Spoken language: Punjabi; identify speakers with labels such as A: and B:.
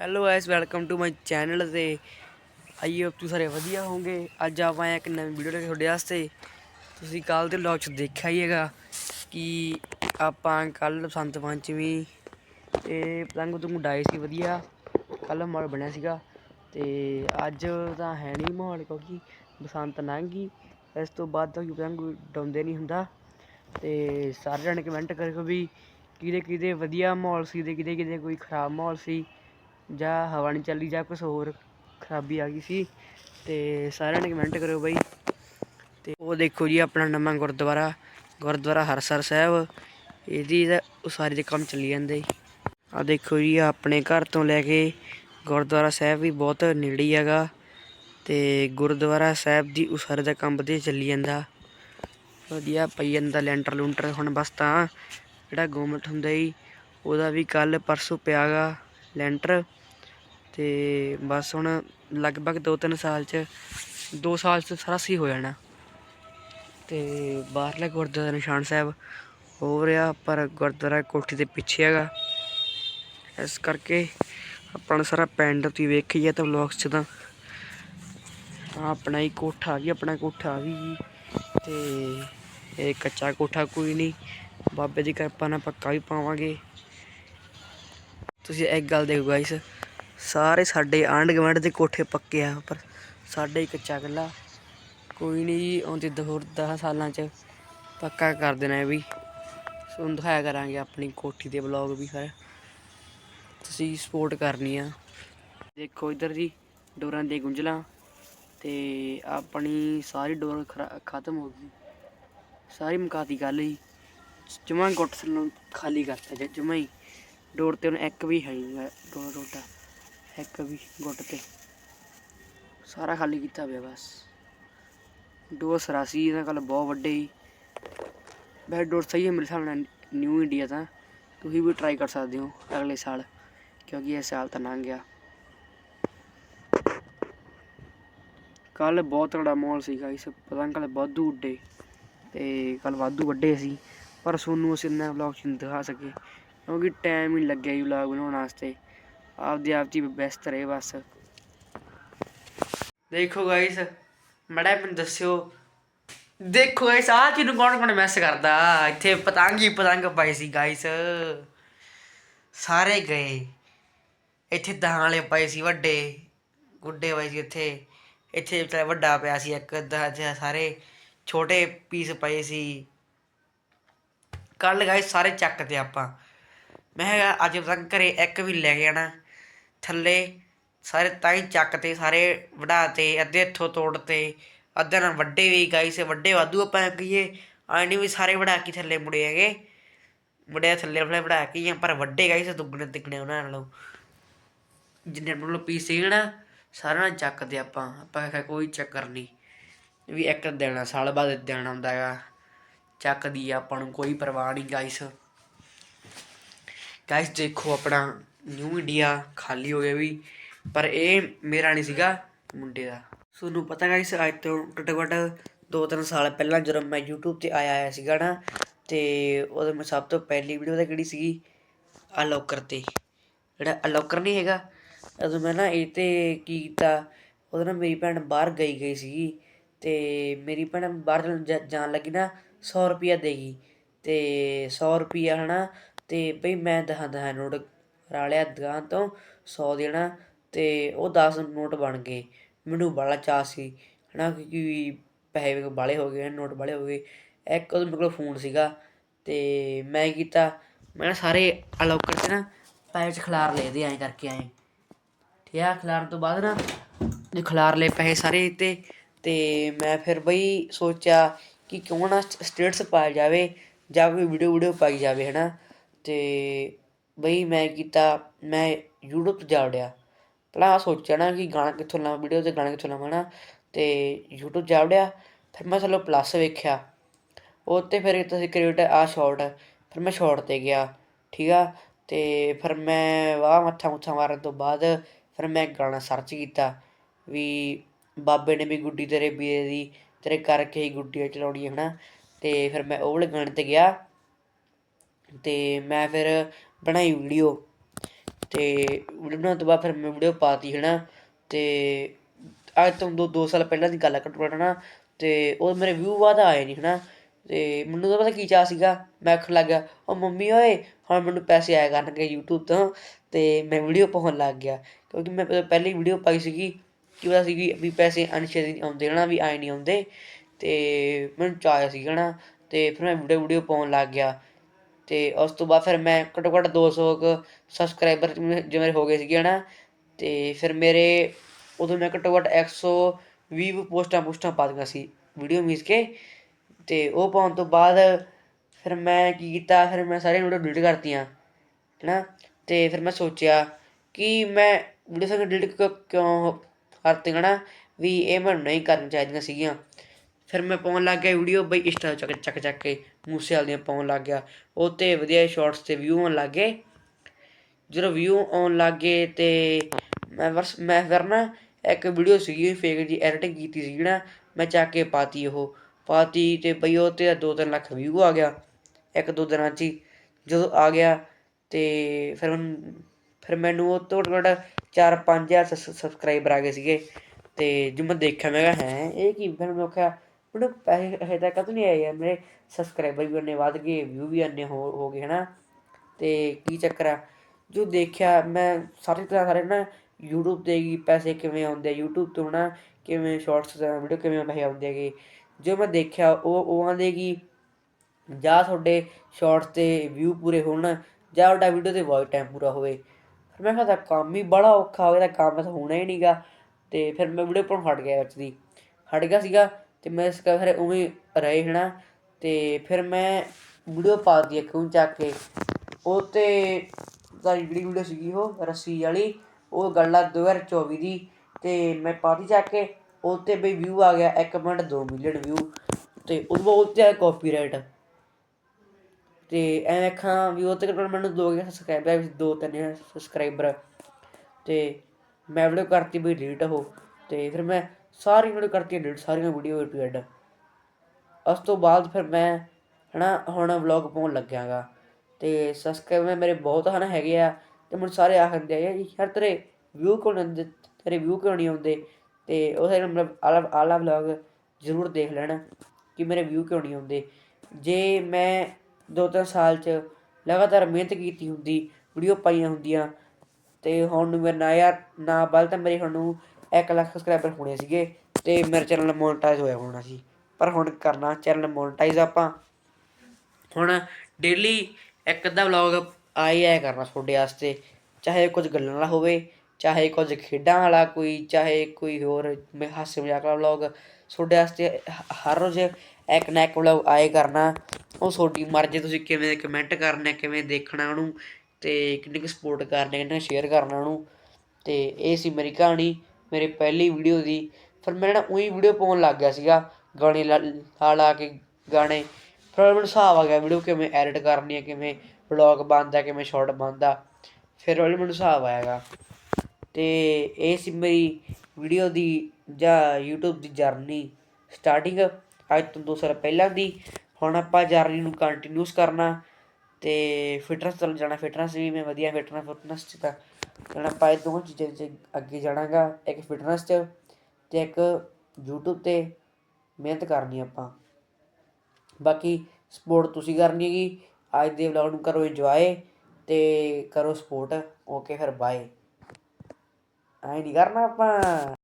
A: Hello guys welcome to my channel ਤੇ ਆਈ ਹੋਪ ਤੁਸੀਂ ਸਾਰੇ ਵਧੀਆ ਹੋਵੋਗੇ। ਅੱਜ ਆਪਾਂ ਆਏ ਇੱਕ ਨਵੀਂ ਵੀਡੀਓ ਲੈ ਕੇ ਤੁਹਾਡੇ ਵਾਸਤੇ। ਤੁਸੀਂ ਕੱਲ ਦੇ ਵਲੌਗ 'ਚ ਦੇਖਿਆ ਹੀ ਹੈਗਾ ਕਿ ਆਪਾਂ ਕੱਲ ਬਸੰਤ ਪੰਚਮੀ ਤੇ ਪਤੰਗ ਤੋਂ ਉਡਾਏ ਸੀ ਵਧੀਆ। ਕੱਲ ਮਾਹੌਲ ਬਣਿਆ ਸੀਗਾ ਤੇ ਅੱਜ ਤਾਂ ਹੈ ਨਹੀਂ ਮਾਹੌਲ ਕਿਉਂਕਿ ਬਸੰਤ ਲੰਘ ਗਈ। ਇਸ ਤੋਂ ਬਾਅਦ ਤਾਂ ਪਤੰਗ ਉਡਾਉਂਦੇ ਨਹੀਂ ਹੁੰਦਾ। ਤੇ ਸਾਰੇ ਜਣੇ ਕਮੈਂਟ ਕਰਿਓ ਵੀ ਕਿਹਦੇ ਕਿਹਦੇ ਵਧੀਆ ਮਾਹੌਲ ਸੀ ਤੇ ਕਿਹਦੇ ਕਿਹਦੇ ਕੋਈ ਖਰਾਬ ਮਾਹੌਲ ਸੀ। ਜਾਂ ਹਵਾ ਨਹੀਂ ਚੱਲੀ ਜਾਂ ਕੁਝ ਹੋਰ ਖਰਾਬੀ ਆ ਗਈ ਸੀ, ਤੇ ਸਾਰਿਆਂ ਨੇ ਕਮੈਂਟ ਕਰਿਓ ਬਾਈ। ਤੇ ਉਹ ਦੇਖੋ ਜੀ ਆਪਣਾ ਨਵਾਂ ਗੁਰਦੁਆਰਾ ਗੁਰਦੁਆਰਾ ਹਰਸਰ ਸਾਹਿਬ। ਇਹਦੀ ਤਾਂ ਉਸਾਰੀ ਦੇ ਕੰਮ ਚੱਲੀ ਜਾਂਦੇ। ਆ ਦੇਖੋ ਜੀ, ਆਪਣੇ ਘਰ ਤੋਂ ਲੈ ਕੇ ਗੁਰਦੁਆਰਾ ਸਾਹਿਬ ਵੀ ਬਹੁਤ ਨੇੜੇ ਹੀ ਹੈਗਾ। ਤੇ ਗੁਰਦੁਆਰਾ ਸਾਹਿਬ ਦੀ ਉਸਾਰੀ ਦਾ ਕੰਮ ਵਧੀਆ ਚੱਲੀ ਜਾਂਦਾ। ਵਧੀਆ ਪਈ ਜਾਂਦਾ ਲੈਂਟਰ ਲੂੰਟਰ। ਹੁਣ ਬਸ ਤਾਂ ਜਿਹੜਾ ਗੌਰਮੈਂਟ ਹੁੰਦਾ ਜੀ, ਉਹਦਾ ਵੀ ਕੱਲ ਪਰਸੋਂ ਪਿਆਗਾ ਲੈਂਟਰ। ਤੇ ਬਸ ਹੁਣ ਲਗਭਗ 2-3 ਸਾਲ ਚ 2 ਸਾਲ ਚ ਸਾਰਾ ਸਹੀ ਹੋ ਜਾਣਾ। ਤੇ ਬਾਹਰਲਾ ਗੁਰਦੁਆਰਾ ਨਿਸ਼ਾਨ ਸਾਹਿਬ ਹੋ ਰਿਹਾ, ਪਰ ਗੁਰਦੁਆਰਾ ਕੋਠੀ ਦੇ ਪਿੱਛੇ ਹੈਗਾ। ਇਸ ਕਰਕੇ ਆਪਣਾ ਸਾਰਾ ਪਿੰਡ ਤੁਸੀਂ ਵੇਖੀਏ ਤਾਂ ਵਲੌਗਸ ਚ ਤਾਂ। ਆਹ ਆਪਣਾ ਹੀ ਕੋਠਾ ਵੀ, ਆਪਣਾ ਕੋਠਾ ਵੀ। ਜੀ ਤੇ ਇਹ ਕੱਚਾ ਕੋਠਾ ਕੋਈ ਨਹੀਂ। ਬਾਬੇ ਦੀ ਕਿਰਪਾ ਨਾਲ ਪੱਕਾ ਵੀ ਪਾਵਾਂਗੇ। ਤੁਸੀਂ ਇੱਕ ਗੱਲ ਦੇਖੋ ਗਾਇਸ ਸਾਰੇ ਸਾਡੇ ਆਂਢ ਗੁਆਂਢ ਦੇ ਕੋਠੇ ਪੱਕੇ ਆ ਪਰ ਸਾਡੇ ਹੀ ਕੱਚਾ ਕੱਲਾ ਕੋਈ ਨਹੀਂ ਜੀ ਆਉਂਦੇ ਦ- ਹੋਰ 10 ਸਾਲਾਂ ਚ ਪੱਕਾ ਕਰ ਦੇਣਾ ਇਹ ਵੀ। ਤੁਹਾਨੂੰ ਦਿਖਾਇਆ ਕਰਾਂਗੇ ਆਪਣੀ ਕੋਠੀ ਦੇ ਵਲੌਗ ਵੀ ਫਿਰ। ਤੁਸੀਂ ਸਪੋਰਟ ਕਰਨੀ ਆ। ਦੇਖੋ ਇੱਧਰ ਜੀ, ਡੋਰਾਂ ਦੀਆਂ ਗੁੰਝਲਾਂ। ਤੇ ਆਪਣੀ ਸਾਰੀ ਡੋਰ ਖਰਾ- ਖਤਮ ਹੋ ਗਈ। ਸਾਰੀ ਮੁਕਾਤੀ ਗੱਲ ਜੀ ਜਮਾਂ ਗੁੱਟ ਨੂੰ ਖਾਲੀ ਕਰਤਾ, ਜ- ਜਮਾਂ ਹੀ। ਡੋਰ ਤੇ ਹੁਣ ਇੱਕ ਵੀ ਹੈ ਨਹੀਂ ਡੋਰ, ਰੋਟਾ। ਇੱਕ ਵੀ ਗੁੱਟ ਤੇ। ਸਾਰਾ ਖਾਲੀ ਕੀਤਾ ਪਿਆ ਬਸ। ਡੋਰ ਸਰਾਸੀ ਇਹਨਾਂ ਕੱਲ ਬਹੁਤ ਵੱਡੇ ਹੀ ਵੈਸੇ ਡੋਰ ਸਹੀ ਹੈ ਮੇਰੇ ਹਿਸਾਬ ਨਾਲ ਨਿਊ ਇੰਡੀਆ ਤਾਂ। ਤੁਸੀਂ ਵੀ ਟਰਾਈ ਕਰ ਸਕਦੇ ਹੋ ਅਗਲੇ ਸਾਲ, ਕਿਉਂਕਿ ਇਹ ਸਾਲ ਤਾਂ ਲੰਘ ਗਿਆ। ਕੱਲ ਬਹੁਤ ਤਗੜਾ ਮਾਹੌਲ ਸੀਗਾ ਇਸ ਪਤੰਗ ਕੱਲ ਵਾਧੂ ਉੱਡੇ ਤੇ ਕੱਲ ਵਾਧੂ ਵੱਡੇ ਸੀ। ਪਰ ਸੋਨੂੰ ਅਸੀਂ ਇੰਨਾ ਵਲੌਗ ਚ ਦਿਖਾ ਸਕੇ, ਕਿਉਂਕਿ ਟਾਈਮ ਹੀ ਲੱਗਿਆ ਜੀ ਵਲੌਗ ਬਣਾਉਣ ਵਾਸਤੇ। ਆਪਦੇ ਆਪ 'ਚ ਹੀ ਵਿਅਸਤ ਰਹੇ ਬਸ। ਦੇਖੋ ਗਾਇਸ ਮੜਾ ਮੈਨੂੰ ਦੱਸਿਓ। ਦੇਖੋ ਗਾਇਸ ਆਹ ਚੀਜ਼ ਨੂੰ ਕੌਣ ਕੌਣ ਮੈਸ ਕਰਦਾ? ਇੱਥੇ ਪਤੰਗ ਹੀ ਪਤੰਗ ਪਾਈ ਸੀ ਗਾਇਸ ਸਾਰੇ ਗਏ। ਇੱਥੇ ਦਹਾਂ ਵਾਲੇ ਪਏ ਸੀ ਵੱਡੇ। ਗੁੱਡੇ ਪਏ ਸੀ ਇੱਥੇ। ਇੱਥੇ ਵਿਚਾਰਾ ਵੱਡਾ ਪਿਆ ਸੀ ਇੱਕ ਅੱਧਾ ਜਿਹਾ ਸਾਰੇ ਛੋਟੇ ਪੀਸ ਪਏ ਸੀ। ਕੱਲ ਗਾਇਸ ਸਾਰੇ ਚੱਕ ਤੇ ਆਪਾਂ। ਮੈਂ ਕਿਹਾ ਅੱਜ ਤੱਕ ਘਰੇ ਇੱਕ ਵੀ ਲੈ ਕੇ ਆਣਾ ਥੱਲੇ ਸਾਰੇ ਤਾਂ ਹੀ ਚੱਕ ਤੇ ਸਾਰੇ ਵੜਾ ਤੇ ਅੱਧੇ ਇੱਥੋਂ ਤੋੜ ਤੇ ਅੱਧੇ ਨਾਲ ਵੱਡੇ ਵੀ ਗਾਇਸ ਵੱਡੇ ਵਾਧੂ ਆਪਾਂ ਕਹੀਏ ਆਏ ਨਹੀਂ ਵੀ ਸਾਰੇ ਵਢਾ ਕੇ ਥੱਲੇ ਮੁੜੇ ਹੈਗੇ। ਮੁੜੇ ਥੱਲੇ ਵਾਲੇ ਵਢਾ ਕੇ ਆ, ਪਰ ਵੱਡੇ ਗਾਇਸ ਦੁੱਗਣੇ ਤਿੱਗਣੇ ਉਹਨਾਂ ਨਾਲੋਂ। ਜਿੰਨੇ ਆਪਣੇ ਕੋਲ ਪੀਸ ਸੀਗੇ ਨਾ ਸਾਰਿਆਂ ਨਾਲ ਚੱਕਦੇ ਆਪਾਂ ਆਪਾਂ ਕਿਹਾ ਕੋਈ ਚੱਕਰ ਨਹੀਂ। ਵੀ ਇੱਕ ਦੇਣਾ ਸਾਲ ਬਾਅਦ ਦੇਣਾ ਹੁੰਦਾ ਹੈਗਾ ਚੱਕਦੀ ਆ ਆਪਾਂ ਨੂੰ ਕੋਈ ਪਰਵਾਹ ਨਹੀਂ ਗਾਈਸ। ਗਾਈਸ ਦੇਖੋ ਆਪਣਾ ਨਿਊ ਇੰਡੀਆ ਖਾਲੀ ਹੋ ਗਿਆ ਵੀ, ਪਰ ਇਹ ਮੇਰਾ ਨਹੀਂ ਸੀਗਾ ਮੁੰਡੇ ਦਾ। ਤੁਹਾਨੂੰ ਪਤਾ ਗਾਇਸ ਅੱਜ ਤੋਂ ਘੱਟੋ ਘੱਟ ਦੋ ਤਿੰਨ ਸਾਲ ਪਹਿਲਾਂ ਜਦੋਂ ਮੈਂ YouTube ਤੇ ਆਇਆ ਆਇਆ ਸੀਗਾ ਨਾ, ਤੇ ਉਦੋਂ ਮੈਂ ਸਭ ਤੋਂ ਪਹਿਲੀ ਵੀਡੀਓ ਤਾਂ ਕਿਹੜੀ ਸੀਗੀ? ਅਲੋਕਰ ਤੇ। ਜਿਹੜਾ ਅਲੋਕਰ ਨਹੀਂ ਹੈਗਾ, ਉਦੋਂ ਮੈਂ ਨਾ ਇਹ ਤੇ ਕੀ ਕੀਤਾ, ਉਦੋਂ ਨਾ ਮੇਰੀ ਭੈਣ ਬਾਹਰ ਗਈ ਗਈ ਸੀਗੀ, ਤੇ ਮੇਰੀ ਭੈਣ ਬਾਹਰ ਜਾਣ- ਜਾ- ਜਾਣ ਲੱਗੀ ਨਾ 100 ਰੁਪਿਆ ਦੇਗੀ ਤੇ 100 ਰੁਪਿਆ ਹਨਾ, ਤੇ ਬਈ ਮੈਂ ਦਹਾਂ ਦਹਾਂ ਨੋਟ ਰਾਲਿਆ ਦੁਕਾਨ ਤੋਂ ਸੌ ਦੇਣਾ ਅਤੇ ਉਹ ਦਸ ਨੋਟ ਬਣ ਗਏ। ਮੈਨੂੰ ਬੜਾ ਚਾਅ ਸੀ ਹੈ ਨਾ ਕਿਉਂਕਿ ਪੈਸੇ ਬਾਲੇ ਹੋ ਗਏ, ਨੋਟ ਬਾਲੇ ਹੋ ਗਏ। ਇੱਕ ਉਹ ਮੇਰੇ ਕੋਲ ਫੋਨ ਸੀਗਾ ਅਤੇ ਮੈਂ ਕੀਤਾ, ਮੈਂ ਨਾ ਸਾਰੇ ਅਲੋਕਰ ਤੇ ਨਾ ਪੈਸੇ ਚ ਖਿਲਾਰ ਲਏ ਦੇ ਐਂ ਕਰਕੇ ਐਂ। ਠੀਕ ਆ, ਖਿਲਾਰਨ ਤੋਂ ਬਾਅਦ ਨਾ ਜੇ ਖਿਲਾਰ ਲਏ ਪੈਸੇ ਸਾਰੇ ਤੇ ਤੇ ਮੈਂ ਫਿਰ ਬਈ ਸੋਚਿਆ ਕਿ ਕਿਉਂ ਨਾ ਸਟੇਟਸ ਪਾਇਆ ਜਾਵੇ ਜਾਂ ਕੋਈ ਵੀਡੀਓ ਵੀਡੀਓ ਪਾਈ ਜਾਵੇ ਹੈ ਨਾ ਤੇ ਬਈ ਮੈਂ ਕੀਤਾ, ਮੈਂ ਯੂਟਿਊਬ ਤੇ ਜਾ ਵੜਿਆ। ਪਹਿਲਾਂ ਆਹ ਸੋਚਿਆ ਨਾ ਕਿ ਗਾਣਾ ਕਿੱਥੋਂ ਲਾਵਾਂ ਵੀਡੀਓ ਤੇ ਗਾਣਾ ਕਿੱਥੋਂ ਲਾਵਾਂ ਨਾ। ਤੇ YouTube ਜਾ ਵੜਿਆ, ਫਿਰ ਮੈਂ ਚਲੋ ਪਲੱਸ ਵੇਖਿਆ। ਉਹ 'ਤੇ ਫਿਰ ਤੁਸੀਂ ਕ੍ਰੀਏਟ ਆਹ ਸ਼ਾਰਟ ਫਿਰ ਮੈਂ ਸ਼ਾਰਟ ਤੇ ਗਿਆ, ਠੀਕ ਆ? ਅਤੇ ਫਿਰ ਮੈਂ ਵਾਹ ਮੱਥਾ ਮੁੱਥਾ ਮਾਰਨ ਤੋਂ ਬਾਅਦ ਫਿਰ ਮੈਂ ਗਾਣਾ ਸਰਚ ਕੀਤਾ। ਵੀ ਬਾਬੇ ਨੇ ਵੀ ਗੁੱਡੀ ਤੇਰੇ ਵੀਰੇ ਦੀ, ਤੇਰੇ ਕਰਕੇ ਹੀ ਗੁੱਡੀ ਚਲਾਉਣੀ ਹੈ ਹਨਾ? ਅਤੇ ਫਿਰ ਮੈਂ ਉਹ ਵਾਲੇ ਗਾਣੇ ਤੇ ਗਿਆ। ਅਤੇ ਮੈਂ ਫਿਰ ਬਣਾਈ ਵੀਡੀਓ ਤੇ ਵੀਡੀਓ ਬਣਾਉਣ ਤੋਂ ਬਾਅਦ ਫਿਰ ਮੈਂ ਵੀਡੀਓ ਪਾਤੀ ਹੈ ਨਾ ਤੇ ਅੱਜ ਤੋਂ ਦੋ ਦੋ ਸਾਲ ਪਹਿਲਾਂ ਦੀ ਗੱਲ ਹੈ ਘੱਟੋ ਘੱਟ ਨਾ ਤੇ ਉਹ ਮੇਰੇ ਵਿਊ ਬਾਅਦ ਆਏ ਨਹੀਂ ਹੈ ਨਾ ਤੇ ਮੈਨੂੰ ਤਾਂ ਪਤਾ ਕੀ ਚਾਹ ਸੀਗਾ? ਮੈਂ ਆਖਣ ਲੱਗਾ ਉਹ ਮੰਮੀ ਓਏ, ਹੁਣ ਮੈਨੂੰ ਪੈਸੇ ਆਇਆ ਕਰਨਗੇ YouTube ਤੋਂ। ਤੇ ਮੈਂ ਵੀਡੀਓ ਪਾਉਣ ਲੱਗ ਗਿਆ, ਕਿਉਂਕਿ ਮੈਂ ਪਹਿ- ਪਹਿਲੀ ਵੀਡੀਓ ਪਾਈ ਸੀਗੀ, ਕਿ ਪਤਾ ਸੀਗੀ ਵੀ ਪੈਸੇ ਅਨਸ਼ੇਰੀ ਆਉਂਦੇ, ਹਨਾ? ਵੀ ਆਏ ਨਹੀਂ ਆਉਂਦੇ। ਤੇ ਮੈਨੂੰ ਚਾਅ ਸੀਗਾ ਨਾ ਤੇ ਫਿਰ ਮੈਂ ਵੀਡੀਓ ਵੀਡੀਓ ਪਾਉਣ ਲੱਗ ਗਿਆ। ਅਤੇ ਉਸ ਤੋਂ ਬਾਅਦ ਫਿਰ ਮੈਂ ਘੱਟੋ ਘੱਟ ਦੋ ਸੌ ਕੁ ਸਬਸਕ੍ਰਾਈਬਰ ਜਿਵੇਂ ਹੋ ਗਏ ਸੀਗੇ ਹੈ ਨਾ ਅਤੇ ਫਿਰ ਮੇਰੇ ਉਦੋਂ ਮੈਂ ਘੱਟੋ ਘੱਟ 120 ਪੋਸਟਾਂ ਪੋਸਟਾਂ ਪਾ ਦਿੱਤੀਆਂ ਸੀ ਵੀਡੀਓ ਮੀਸ ਕੇ। ਅਤੇ ਉਹ ਪਾਉਣ ਤੋਂ ਬਾਅਦ ਫਿਰ ਮੈਂ ਕੀ ਕੀਤਾ, ਫਿਰ ਮੈਂ ਸਾਰੀਆਂ ਵੀਡੀਓ ਡਿਲੀਟ ਕਰਤੀਆਂ ਹੈ ਨਾ ਅਤੇ ਫਿਰ ਮੈਂ ਸੋਚਿਆ ਕਿ ਮੈਂ ਵੀਡੀਓ ਸਾਰੇ ਡਿਲੀਟ ਕਿਉਂ ਕਰਤੀਆਂ ਨਾ ਵੀ ਇਹ ਮੈਨੂੰ ਨਹੀਂ ਕਰਨੀਆਂ ਚਾਹੀਦੀਆਂ ਸੀਗੀਆਂ। ਫਿਰ ਮੈਂ ਪਾਉਣ ਲੱਗ ਗਿਆ ਵੀਡੀਓ, ਬਈ ਇੰਸਟਾ ਚੱਕ ਚੱਕ ਚੱਕ ਕੇ ਮੂਸੇ ਵਾਲੀਆਂ ਪਾਉਣ ਲੱਗ ਗਿਆ। ਉਹ 'ਤੇ ਵਧੀਆ ਸ਼ਾਰਟਸ ਤੇ ਵਿਊ ਆਉਣ ਲੱਗ ਗਏ। ਜਦੋਂ ਵਿਊ ਆਉਣ ਲੱਗ ਗਏ ਤੇ ਮੈਂ ਬਸ ਮੈਂ ਫਿਰ ਨਾ ਇੱਕ ਵੀਡੀਓ ਸੀਗੀ ਫੇਕ ਜੀ ਐਡੀਟਿੰਗ ਕੀਤੀ ਸੀਗੀ ਨਾ, ਮੈਂ ਚੱਕ ਕੇ ਪਾਤੀ ਉਹ। ਪਾਤੀ ਤੇ ਬਈ ਉਹ 'ਤੇ ਦੋ ਤਿੰਨ ਲੱਖ ਵਿਊ ਆ ਗਿਆ, ਇੱਕ ਦੋ ਦਿਨਾਂ 'ਚ ਹੀ। ਜਦੋਂ ਆ ਗਿਆ ਤੇ ਫਿਰ ਫਿਰ ਮੈਨੂੰ ਉਹ ਤੋਂ ਘੱਟ ਚਾਰ, ਪੰਜ ਹਜ਼ਾਰ ਸਬਸਕ੍ਰਾਈਬਰ ਆ ਗਏ ਸੀਗੇ। ਤੇ ਜਦੋਂ ਮੈਂ ਦੇਖਿਆ ਮੈਂ ਕਿਹਾ, ਹੈ, ਇਹ ਕੀ? ਫਿਰ ਮੈਂ ਕਿਹਾ ਮੈਨੂੰ ਪੈਸੇ, ਹਜੇ ਤੱਕ ਕਦੋਂ ਨਹੀਂ ਆਏ ਯਾਰ ਮੇਰੇ ਸਬਸਕ੍ਰਾਈਬਰ ਵੀ ਇੰਨੇ ਵੱਧ ਗਏ ਵਿਊ ਵੀ ਇੰਨੇ ਹੋ ਹੋ ਗਏ, ਹਨਾ। ਤੇ ਕੀ ਚੱਕਰ ਆ? ਜੋ ਦੇਖਿਆ, ਮੈਂ ਸਾਰੇ ਤਰ੍ਹਾਂ ਸਾਰੇ ਨਾ YouTube ਤੇ ਕੀ ਪੈਸੇ ਕਿਵੇਂ ਆਉਂਦੇ ਆ, YouTube ਤੋਂ ਨਾ ਕਿਵੇਂ ਸ਼ਾਰਟਸ ਵੀਡੀਓ ਕਿਵੇਂ ਪੈਸੇ ਆਉਂਦੇ ਹੈਗੇ, ਜੋ ਮੈਂ ਦੇਖਿਆ, ਉਹ ਉਹ ਆਂਦੇ ਕਿ ਜਾਂ ਤੁਹਾਡੇ ਸ਼ਾਰਟਸ ਤੇ ਵਿਊ ਪੂਰੇ ਹੋਣ, ਜਾਂ ਤੁਹਾਡਾ ਵੀਡੀਓ ਤੇ ਵਾਚ ਟਾਈਮ ਪੂਰਾ ਹੋਵੇ। ਫਿਰ ਮੈਂ ਕਿਹਾ ਕੰਮ ਹੀ ਬੜਾ ਔਖਾ ਹੋ ਗਿਆ, ਤਾਂ ਕੰਮ ਤਾਂ ਹੋਣਾ ਹੀ ਨਹੀਂਗਾ ਤੇ ਫਿਰ ਮੈਂ ਵੀਡੀਓ ਪਾਉਣ ਹਟ ਗਿਆ ਵਿੱਚ ਦੀ। ਹਟ ਗਿਆ ਸੀਗਾ ਤੇ ਮੈਂ ਇਸ ਫਿਰ ਉਵੇਂ ਰਹੇ ਹਨਾ ਤੇ ਫਿਰ ਮੈਂ ਵੀਡੀਓ ਪਾ ਦਿੱਤੀ ਇੱਕ ਨੂੰ ਚੱਕ ਕੇ। ਉਹ ਤੇ ਤਾਂ ਜਿਹੜੀ ਵੀਡੀਓ ਸੀਗੀ ਉਹ ਰੱਸੀ ਵਾਲੀ, ਉਹ ਗੱਲ ਗੱਲਾਂ 2024 ਦੀ ਤੇ ਮੈਂ ਪਾਤੀ ਚੱਕ ਕੇ, ਉਹ ਤੇ ਬਈ ਵਿਊ ਆ ਗਿਆ 1 ਮਿੰਟ 2 ਮਿਲੀਅਨ ਵਿਊ ਤੇ ਉਹ ਤੋਂ ਬਾਅਦ ਤੇ ਆਇਆ ਕਾਪੀਰਾਈਟ ਤੇ ਐ ਵੇਖਾਂ ਵੀ ਉਹ ਤੇ ਘੱਟੋ ਮੈਨੂੰ ਦੋ ਸਬਸਕ੍ਰਾਈਬਰ ਵਿੱਚ ਦੋ ਤਿੰਨ ਸਬਸਕ੍ਰਾਈਬਰ ਤੇ ਮੈਂ ਵੀਡੀਓ ਕਰਤੀ ਬਈ ਡਿਲੀਟ ਹੋ ਤੇ ਫਿਰ ਮੈਂ ਸਾਰੀ ਵੀਡੀਓ ਕਰਤੀ ਡਿਲੀਟ ਸਾਰੀਆਂ ਵੀਡੀਓ ਏ ਟੂ ਜ਼ੈਡ ਉਸ ਤੋਂ ਬਾਅਦ ਫਿਰ ਮੈਂ, ਹਨਾ, ਹੁਣ ਵਲੌਗ ਪਾਉਣ ਲੱਗਿਆਗਾ। ਤੇ ਸਬਸਕ੍ਰਾਈਬਰ ਮੇਰੇ ਬਹੁਤ ਹਨ ਹੈਗੇ ਆ। ਤੇ ਮੈਨੂੰ ਸਾਰੇ ਆਖਦੇ ਆ, ਯਾਰ ਤੇਰੇ ਵਿਊ ਕਿਉਂ ਨਹੀਂ ਆਉਂਦੇ? ਤੇਰੇ ਵਿਊ ਕਿਉਂ ਨਹੀਂ ਆਉਂਦੇ? ਤੇ ਉਹ ਸਾਰੇ ਮਤਲਬ ਆਲਾ ਆਲਾ ਵਲੌਗ ਜ਼ਰੂਰ ਦੇਖ ਲੈਣਾ ਕਿ ਮੇਰੇ ਵਿਊ ਕਿਉਂ ਨਹੀਂ ਆਉਂਦੇ। ਜੇ ਮੈਂ ਦੋ ਤਿੰਨ ਸਾਲ 'ਚ ਲਗਾਤਾਰ ਮਿਹਨਤ ਕੀਤੀ ਹੁੰਦੀ ਵੀਡੀਓ ਪਾਈਆਂ ਹੁੰਦੀਆਂ, ਤੇ ਹੁਣ ਨੂੰ ਮੇਰੇ ਨਾ ਯਾਰ, ਨਾ ਬਲ ਤਾਂ ਮੇਰੇ ਹੁਣ ਨੂੰ 1 ਲੱਖ ਸਬਸਕ੍ਰਾਈਬਰ ਹੋਣੇ ਸੀਗੇ ਤੇ ਮੇਰਾ ਚੈਨਲ ਮੋਨਟਾਈਜ਼ ਹੋਇਆ ਹੋਣਾ ਸੀ। ਪਰ ਹੁਣ ਕਰਨਾ ਚੈਨਲ ਮੋਨਟਾਈਜ਼ ਆਪਾਂ। ਹੁਣ ਡੇਲੀ ਇੱਕ ਅੱਧਾ ਵਲੌਗ ਆਈ ਆਇਆ ਕਰਨਾ ਤੁਹਾਡੇ ਵਾਸਤੇ। ਚਾਹੇ ਕੁਝ ਗੱਲਾਂ ਵਾਲਾ ਹੋਵੇ, ਚਾਹੇ ਕੁਝ ਖੇਡਾਂ ਵਾਲਾ ਕੋਈ, ਚਾਹੇ ਕੋਈ ਹੋਰ ਮ- ਹਾਸੇ ਮਜ਼ਾਕ ਵਾਲਾ ਵਲੌਗ ਤੁਹਾਡੇ ਵਾਸਤੇ ਹਰ ਰੋਜ਼ ਇੱਕ ਨਾ ਇੱਕ ਵਲੌਗ ਆਏ ਕਰਨਾ। ਉਹ ਤੁਹਾਡੀ ਮਰਜ਼ੀ, ਤੁਸੀਂ ਕਿਵੇਂ ਕਮੈਂਟ ਕਰਨਾ, ਕਿਵੇਂ ਦੇਖਣਾ ਉਹਨੂੰ ਤੇ ਕਿੰਨੀ ਕੁ ਸਪੋਰਟ ਕਰਨਾ, ਕਿੰਨਾ ਸ਼ੇਅਰ ਕਰਨਾ ਉਹਨੂੰ। ਤੇ ਇਹ ਸੀ ਮੇਰੀ ਕਹਾਣੀ। ਮੇਰੀ ਪਹਿਲੀ ਵੀਡੀਓ ਦੀ। ਫਿਰ ਮੈਂ ਨਾ ਉਹੀ ਵੀਡੀਓ ਪਾਉਣ ਲੱਗ ਗਿਆ ਸੀਗਾ, ਗਾਣੇ ਲਾ ਲਾ ਲਾ ਕੇ ਗਾਣੇ। ਫਿਰ ਮੈਨੂੰ ਹਿਸਾਬ ਆ ਗਿਆ ਵੀਡੀਓ ਕਿਵੇਂ ਐਡਿਟ ਕਰਨੀ ਹੈ ਕਿਵੇਂ ਵਲੌਗ ਬਣਦਾ, ਕਿਵੇਂ ਸ਼ਾਰਟ ਬਣਦਾ। ਫਿਰ ਉਹ ਮੈਨੂੰ ਹਿਸਾਬ ਆਏਗਾ ਤੇ ਇਹ ਸੀ ਮੇਰੀ ਵੀਡੀਓ ਦੀ ਜਾਂ YouTube ਦੀ ਜਰਨੀ ਸਟਾਰਟਿੰਗ ਅੱਜ ਤੋਂ ਦੋ ਸਾਲ ਪਹਿਲਾਂ ਦੀ। ਹੁਣ ਆਪਾਂ ਜਰਨੀ ਨੂੰ ਕੰਟੀਨਿਊਸ ਕਰਨਾ। ਤੇ ਫਿਟਨੈਸ ਵੱਲ ਜਾਣਾ ਫਿਟਨੈਸ ਵੀ ਮੈਂ ਵਧੀਆ ਫਿਟਨੈਸ ਫਿਟਨੈਸ ਚ ਤਾਂ ਹੁਣ ਆਪਾਂ ਇਹ ਦੋਵਾਂ ਚੀਜ਼ਾਂ 'ਚ ਅੱਗੇ ਜਾਣਾਗਾ, ਇੱਕ ਫਿਟਨੈਸ 'ਚ ਅਤੇ ਇੱਕ ਯੂਟਿਊਬ ਤੇ। ਮਿਹਨਤ ਕਰਨੀ ਆਪਾਂ। ਬਾਕੀ ਸਪੋਰਟ ਤੁਸੀਂ ਕਰਨੀ ਹੈਗੀ, ਅੱਜ ਦੇ ਵਲੌਗ ਨੂੰ ਕਰੋ ਇੰਜੋਏ ਤੇ ਕਰੋ ਸਪੋਰਟ ਓਕੇ ਫਿਰ ਬਾਏ ਐਂ ਨਹੀਂ ਕਰਨਾ ਆਪਾਂ।